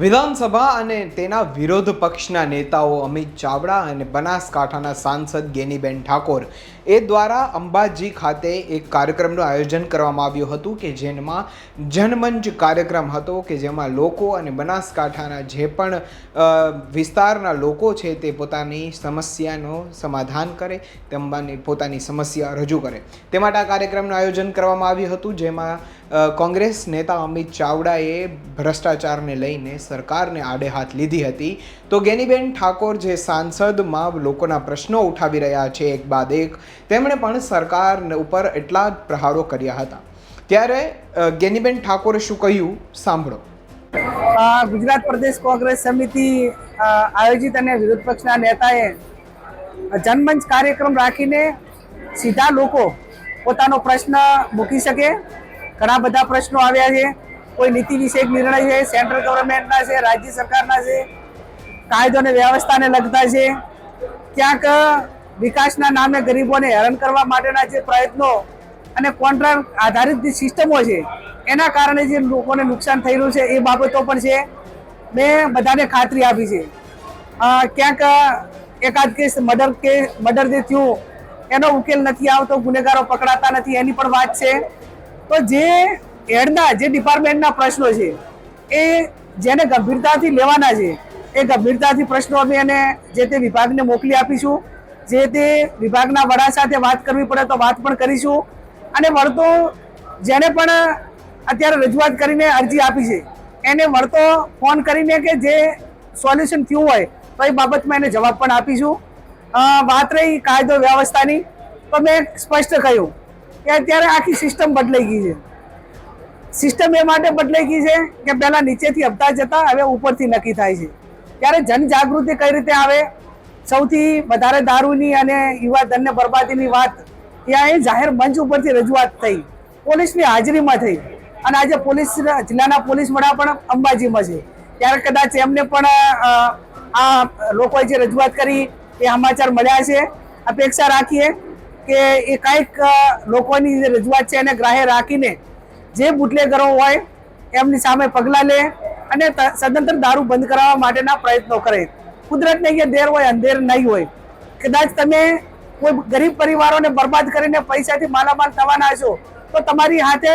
વિધાનસભા અને તેના વિરોધ પક્ષના નેતાઓ અમિત ચાવડા અને બનાસકાંઠાના સાંસદ ગેનીબેન ઠાકોર એ દ્વારા અંબાજી ખાતે એક કાર્યક્રમનું આયોજન કરવામાં આવ્યું હતું કે જેમાં જનમંચ કાર્યક્રમ હતો કે જેમાં લોકો અને બનાસકાંઠાના જે પણ વિસ્તારના લોકો છે તે પોતાની સમસ્યાનો સમાધાન કરે, તેમની પોતાની સમસ્યા રજૂ કરે. તે માટે આ કાર્યક્રમનું આયોજન કરવામાં આવ્યું હતું જેમાં કોંગ્રેસ નેતા અમિત ચાવડાએ ભ્રષ્ટાચારને લઈને સરકારને આડે હાથ લીધી હતી. તો ગેનીબેન ઠાકોર જે સાંસદમાં લોકોના પ્રશ્નો ઉઠાવી રહ્યા છે એક બાદ એક, તેમણે પણ સરકાર ઉપર એટલા જ પ્રહારો કર્યા હતા. ત્યારે ગેનીબેન ઠાકોરે શું કહ્યું? સાંભળો. ગુજરાત પ્રદેશ કોંગ્રેસ સમિતિ આયોજિત અને વિરોધ પક્ષના નેતાએ જનમંચ કાર્યક્રમ રાખીને સીધા લોકો પોતાનો પ્રશ્ન મૂકી શકે ઘણા બધા પ્રશ્નો આવ્યા છે. કોઈ નીતિ વિષયક નિર્ણય છે સેન્ટ્રલ ગવર્મેન્ટના છે, રાજ્ય સરકારના છે, કાયદો અને વ્યવસ્થાને લગતા છે. ક્યાંક વિકાસના નામે ગરીબોને હેરાન કરવા માટેના જે પ્રયત્નો અને કોન્ટ્રાક્ટ આધારિત જે સિસ્ટમો છે, એના કારણે જે લોકોને નુકસાન થઈ રહ્યું છે એ બાબતો પણ છે. મેં બધાને ખાતરી આપી છે. ક્યાંક એકાદ કેસ મર્ડર કે, મર્ડર જે થયું, એનો ઉકેલ નથી આવતો, ગુનેગારો પકડાતા નથી, એની પણ વાત છે. તો જે એડના, જે ડિપાર્ટમેન્ટના પ્રશ્નો છે, એ જેને ગંભીરતાથી લેવાના છે, એ ગંભીરતાથી પ્રશ્નો અમે એને જે તે વિભાગને મોકલી આપીશું. જે તે વિભાગના વડા સાથે વાત કરવી પડે તો વાત પણ કરીશું. અને વળતો જેને પણ અત્યારે રજૂઆત કરીને અરજી આપી છે, એને વળતો ફોન કરીને કે જે સોલ્યુશન થયું હોય, તો એ બાબતમાં એને જવાબ પણ આપીશું. વાત રહી કાયદો વ્યવસ્થાની, તો મેં સ્પષ્ટ કહ્યું. કે અત્યારે આખી સિસ્ટમ બદલાઈ ગઈ છે. સિસ્ટમ એ માટે બદલાઈ ગઈ છે કે પહેલા નીચેથી હપ્તા જતા હવે ઉપરથી નક્કી થાય છે. ત્યારે જનજાગૃતિ કઈ રીતે આવે? સૌથી વધારે દારૂની અને યુવા ધનને બરબાદીની વાત ત્યાં એ જાહેર મંચ ઉપરથી રજૂઆત થઈ. પોલીસની હાજરીમાં થઈ. અને આજે પોલીસ જિલ્લાના પોલીસ વડા પણ અંબાજીમાં છે. ત્યારે કદાચ એમને પણ આ લોકોએ જે રજૂઆત કરી એ સમાચાર મળ્યા છે. અપેક્ષા રાખીએ કે એ કાંઈક લોકોની જે રજૂઆત છે એને ગ્રાહ્ય રાખીને જે બુટલેગરો હોય એમની સામે પગલાં લે અને સદંતર દારૂ બંધ કરાવવા માટેના પ્રયત્નો કરે. કુદરતને અહીંયા દેર હોય, અંધેર નહીં હોય. કદાચ તમે કોઈ ગરીબ પરિવારોને બરબાદ કરીને પૈસાથી માલામાલ થવાના છો તો તમારી હાથે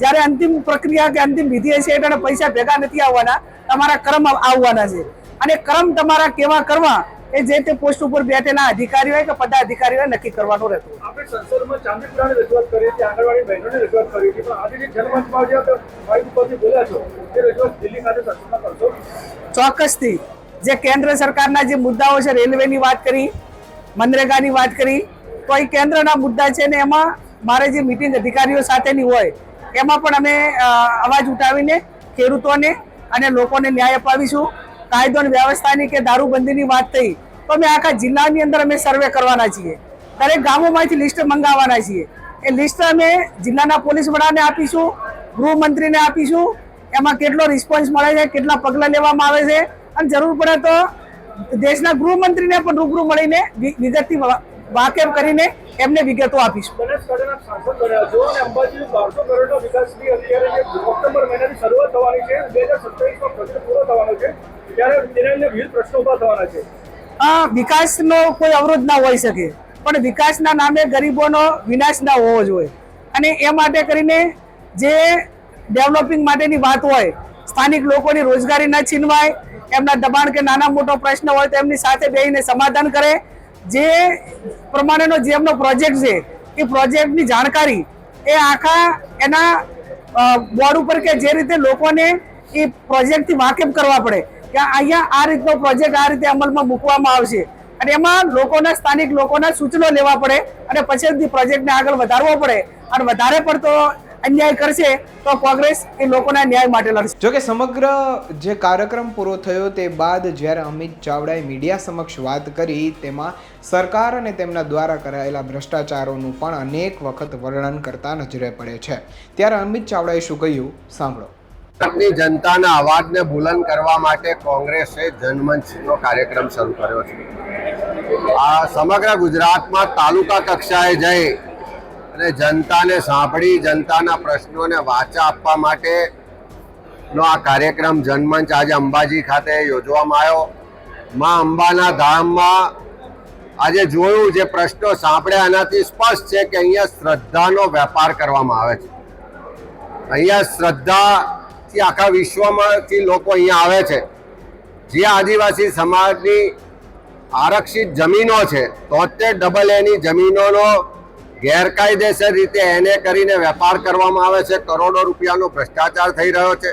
જ્યારે અંતિમ પ્રક્રિયા કે અંતિમ વિધિ હશે એટલે પૈસા ભેગા નથી આવવાના, તમારા કર્મ આવવાના છે. અને કર્મ તમારા કેવા કરવા એ જે તે પોસ્ટ ઉપર બેઠેલા અધિકારી હોય કે પદાધિકારી હોય નક્કી કરવાનું રહેતું આપણે સંસદમાં ચાંદીપુરાની રજૂઆત કરી હતી આંગણવાડી બહેનોની રજૂઆત કરી હતી. પણ આજે જે જનમંચમાં જે આપણે ઉપરથી બોલ્યા છો તે રજૂઆત દિલ્હી ખાતે સંસદમાં કરશો? ચોક્કસથી. જે કેન્દ્ર સરકારના જે મુદ્દાઓ છે રેલવેની વાત કરી મનરેગાની વાત કરી તો એ કેન્દ્રના મુદ્દા છે ને એમાં મારે જે મિટિંગ અધિકારીઓ સાથેની હોય એમાં પણ અમે અવાજ ઉઠાવીને ખેડૂતોને અને લોકોને ન્યાય અપાવીશું. કાયદો અને વ્યવસ્થાની કે દારૂબંધીની વાત થઈ, તો અમે આખા જિલ્લાની અંદર અમે સર્વે કરવાના છીએ. દરેક ગામોમાંથી લિસ્ટ મંગાવવાના છીએ. એ લિસ્ટ અમે જિલ્લાના પોલીસ વડાને આપીશું, ગૃહમંત્રીને આપીશું, એમાં કેટલો રિસ્પોન્સ મળે છે, કેટલા પગલાં લેવામાં આવે છે, અને જરૂર પડે તો દેશના ગૃહમંત્રીને પણ રૂબરૂ મળીને વિગતથી વાકેફ કરીને એમને વિગતો આપીશું. બનાસકાંઠાના સાંસદ બન્યા છો અને અંબાજી બારસો કરોડના વિકાસની અત્યારે જે ઓક્ટોબર મહિનાની શરૂઆત થવાની છે બે હજાર સત્યાવીસમાં પ્રોજેક્ટ પૂરો થવાનો છે ત્યારે તેને લઈને વિવિધ પ્રશ્નો ઊભા થવાના છે. આ વિકાસનો કોઈ અવરોધ ના હોઈ શકે પણ વિકાસના નામે ગરીબોનો વિનાશ ના હોવો જોઈએ. અને એ માટે કરીને જે ડેવલપિંગ માટેની વાત હોય સ્થાનિક લોકોની રોજગારી ના છીનવાય એમના દબાણ કે નાના મોટો પ્રશ્ન હોય તો એમની સાથે બેહીને સમાધાન કરે જે પ્રમાણેનો જે એમનો પ્રોજેક્ટ છે, એ પ્રોજેક્ટની જાણકારી એ આખા એના બોર્ડ ઉપર કે જે રીતે લોકોને એ પ્રોજેક્ટથી વાકેફ કરવા પડે, કે અહીંયા આ રીતનો પ્રોજેક્ટ આ રીતે અમલમાં મૂકવામાં આવશે. અને એમાં લોકોના, સ્થાનિક લોકોના સૂચનો લેવા પડે અને પછી પ્રોજેક્ટને આગળ વધારવો પડે. અને વધારે પડતો અન્યાય કરશે તો કોંગ્રેસ એ લોકોના ન્યાય માટે લડશે. જોકે સમગ્ર જે કાર્યક્રમ પૂરો થયો તે બાદ જ્યારે અમિત ચાવડાએ મીડિયા સમક્ષ વાત કરી તેમાં સરકાર અને તેમના દ્વારા કરાયેલા ભ્રષ્ટાચારોનું પણ અનેક વખત વર્ણન કરતા નજરે પડે છે. ત્યારે અમિત ચાવડાએ શું કહ્યું? સાંભળો. આપની જનતાના અવાજને બુલંદ કરવા માટે કોંગ્રેસે જનમંચનો કાર્યક્રમ શરૂ કર્યો છે. આ સમગ્ર ગુજરાતમાં તાલુકા કક્ષાએ જઈ અને જનતાને સાંભળી, જનતાના પ્રશ્નોને વાચા આપવા માટે નો આ કાર્યક્રમ જનમંચ આજે અંબાજી ખાતે યોજવામાં આવ્યો. માં અંબાના ધામમાં આજે જોયું જે પ્રશ્નો સાંભળ્યા એનાથી સ્પષ્ટ છે કે અહીંયા શ્રદ્ધાનો વેપાર કરવામાં આવે છે. અહીંયા શ્રદ્ધાથી આખા વિશ્વમાંથી લોકો અહીંયા આવે છે. જે આદિવાસી સમાજની આરક્ષિત જમીનો છે, તોતેર ડબલ એની જમીનોનો ગેરકાયદેસર રીતે એને કરીને વેપાર કરવામાં આવે છે. કરોડો રૂપિયાનો ભ્રષ્ટાચાર થઈ રહ્યો છે.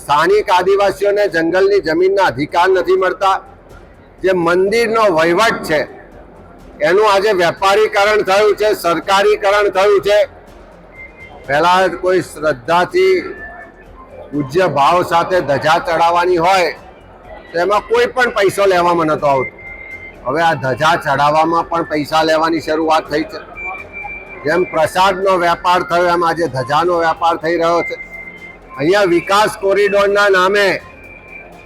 સ્થાનિક આદિવાસીઓને જંગલની જમીનના અધિકાર નથી મળતા. જે મંદિરનો વહીવટ છે, એનું આજે વેપારીકરણ થયું છે, સરકારીકરણ થયું છે. પહેલાં કોઈ શ્રદ્ધાથી પૂજ્ય ભાવ સાથે ધજા ચડાવવાની હોય, તો એમાં કોઈ પણ પૈસો લેવામાં નહોતો આવતો. હવે આ ધજા ચડાવવામાં પણ પૈસા લેવાની શરૂઆત થઈ છે. જેમ પ્રસાદનો વેપાર થયો, એમ આજે ધજાનો વેપાર થઈ રહ્યો છે. અહીંયા વિકાસ કોરિડોરના નામે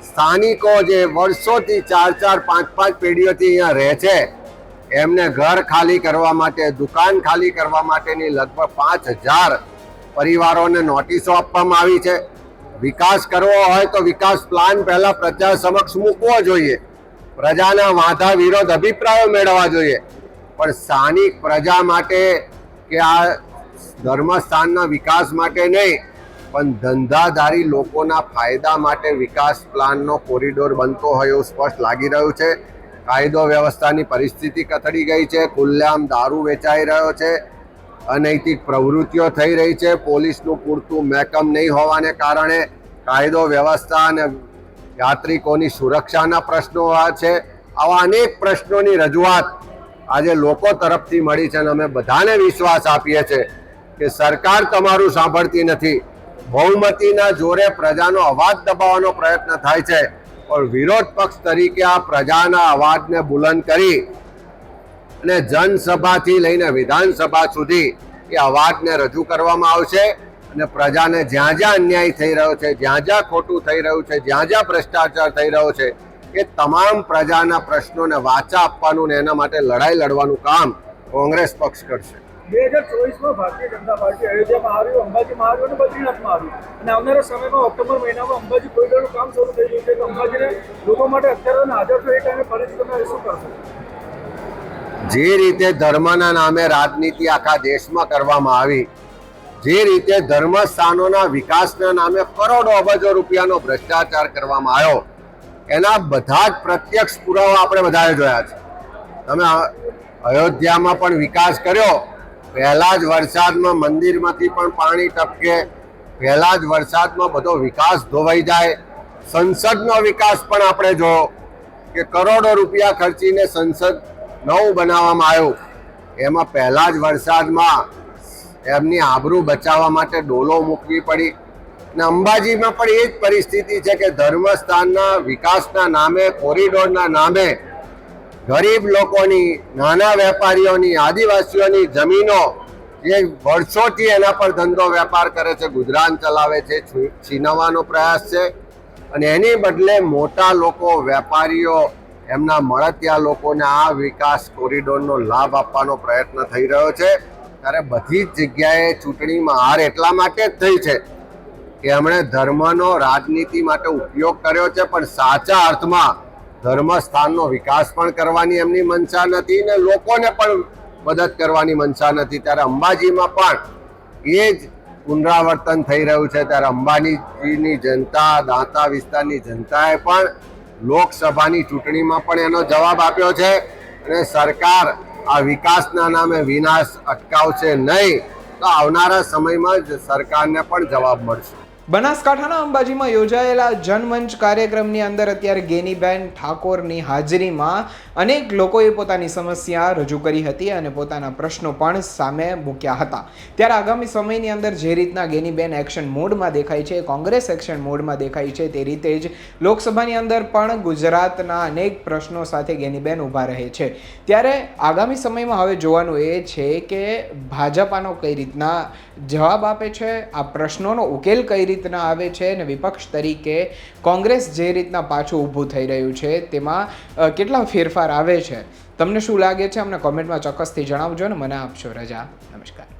સ્થાનિકો જે વર્ષોથી ચાર ચાર, પાંચ પાંચ પેઢીઓથી અહીંયા રહે છે, એમને ઘર ખાલી કરવા માટે, દુકાન ખાલી કરવા માટેની લગભગ પાંચ હજાર પરિવારોને નોટિસો આપવામાં આવી છે. વિકાસ કરવો હોય તો વિકાસ પ્લાન પહેલાં પ્રજા સમક્ષ મૂકવો જોઈએ. પ્રજાના વાંધા વિરોધ અભિપ્રાયો મેળવવા જોઈએ. પણ સ્થાનિક પ્રજા માટે કે આ ધર્મસ્થાનના વિકાસ માટે નહીં, પણ ધંધાધારી લોકોના ફાયદા માટે વિકાસ પ્લાનનો કોરિડોર બનતો હોય એવું સ્પષ્ટ લાગી રહ્યું છે. કાયદો વ્યવસ્થાની પરિસ્થિતિ કથળી ગઈ છે, ખુલ્લેઆમ દારૂ વેચાઈ રહ્યો છે, અનૈતિક પ્રવૃત્તિઓ થઈ રહી છે, પોલીસનું પૂરતું મેકમ નહીં હોવાને કારણે કાયદો વ્યવસ્થા અને યાત્રિકોની સુરક્ષાના પ્રશ્નો આ છે. આવા અનેક પ્રશ્નોની રજૂઆત આજે લોકો તરફથી મળી છે અને અમે બધાને વિશ્વાસ આપીએ છીએ કે સરકાર તમારું સાંભળતી નથી. બહુમતીના જોરે પ્રજાનો અવાજ દબાવવાનો પ્રયત્ન થાય છે. પણ વિરોધ પક્ષ તરીકે આ પ્રજાના અવાજને બુલંદ કરી અને જનસભાથી લઈને વિધાનસભા સુધી એ અવાજને રજૂ કરવામાં આવશે અને પ્રજાને જ્યાં જ્યાં અન્યાય થઈ રહ્યો છે, જ્યાં જ્યાં ખોટું થઈ રહ્યું છે, જ્યાં જ્યાં ભ્રષ્ટાચાર થઈ રહ્યો છે એ તમામ પ્રજાના પ્રશ્નોને વાચા આપવાનું ને એના માટે લડાઈ લડવાનું કામ કોંગ્રેસ પક્ષ કરશે. બે હજાર ચોવીસમાં ભારતીય જનતા પાર્ટી અયોધ્યામાં આવ્યું અંબાજીમાં આવ્યું અને બદ્રીનાથમાં આવ્યું અને આવનારા સમયમાં ઓક્ટોબર મહિનામાં અંબાજી કોરિડોરનું કામ શરૂ થઈ ગયું છે તો અંબાજીને લોકો માટે અત્યારે હાજર એ ટાઈમે ફરીથી તમે શું કરશો? જે રીતે ધર્મના નામે રાજનીતિ આખા દેશમાં કરવામાં આવી જે રીતે ધર્મસ્થાનોના વિકાસના નામે કરોડો અબજો રૂપિયાનો ભ્રષ્ટાચાર કરવામાં આવ્યો એના બધા જ પ્રત્યક્ષ પુરાવા આપણે બધાએ જોયા છે. તમે અયોધ્યામાં પણ વિકાસ કર્યો, પહેલાં જ વરસાદમાં મંદિરમાંથી પણ પાણી ટપકે, પહેલાં જ વરસાદમાં બધો વિકાસ ધોવાઈ જાય. સંસદનો વિકાસ પણ આપણે જોયો કે કરોડો રૂપિયા ખર્ચીને સંસદ નવું બનાવવામાં આવ્યું. એમાં પહેલાં જ વરસાદમાં એમની આબરૂ બચાવવા માટે ડોલો મૂકવી પડી. અને અંબાજીમાં પણ એ જ પરિસ્થિતિ છે કે ધર્મસ્થાનના વિકાસના નામે, કોરિડોરના નામે ગરીબ લોકોની, નાના વેપારીઓની, આદિવાસીઓની જમીનો જે વર્ષોથી એના પર ધંધો વેપાર કરે છે, ગુજરાન ચલાવે છું- છીનવવાનો પ્રયાસ છે. અને એની બદલે મોટા લોકો, વેપારીઓ, એમના મળતિયા લોકોને આ વિકાસ કોરિડોરનો લાભ આપવાનો પ્રયત્ન થઈ રહ્યો છે. ત્યારે બધી જ જગ્યાએ ચૂંટણીમાં હાર એટલા માટે જ થઈ છે કે એમણે ધર્મનો રાજનીતિ માટે ઉપયોગ કર્યો છે, પણ સાચા અર્થમાં ધર્મસ્થાનનો વિકાસ પણ કરવાની એમની મનસા નથી ને લોકોને પણ મદદ કરવાની મનસા નથી. ત્યારે અંબાજીમાં પણ એ જ પુનરાવર્તન થઈ રહ્યું છે. ત્યારે અંબાજીની જનતા, દાંતા વિસ્તારની જનતાએ પણ લોકસભાની ચૂંટણીમાં પણ એનો જવાબ આપ્યો છે અને સરકાર આ વિકાસના નામે વિનાશ અટકાવશે નહીં. તો આવનારા સમયમાં જ સરકારને પણ જવાબ મળશે. બનાસકાંઠાના અંબાજીમાં યોજાયેલા જનમંચ કાર્યક્રમની અંદર અત્યારે ગેનીબેન ઠાકોરની હાજરીમાં અનેક લોકોએ પોતાની સમસ્યા રજૂ કરી હતી અને પોતાના પ્રશ્નો પણ સામે મૂક્યા હતા. ત્યારે આગામી સમયની અંદર જે રીતના ગેનીબેન એક્શન મોડમાં દેખાય છે, કોંગ્રેસ એક્શન મોડમાં દેખાય છે તે રીતે જ લોકસભાની અંદર પણ ગુજરાતના અનેક પ્રશ્નો સાથે ગેનીબેન ઊભા રહે છે. ત્યારે આગામી સમયમાં હવે જોવાનું એ છે કે ભાજપાનો કઈ રીતના જવાબ આપે છે, આ પ્રશ્નોનો ઉકેલ કઈ રીતના આવે છે અને વિપક્ષ તરીકે કોંગ્રેસ જે રીતના પાછું ઊભું થઈ રહ્યું છે, તેમાં કેટલા ફેરફાર આવે છે? તમને શું લાગે છે? અમને કોમેન્ટમાં ચોક્કસથી જણાવજો ને મને આપશો રજા. નમસ્કાર.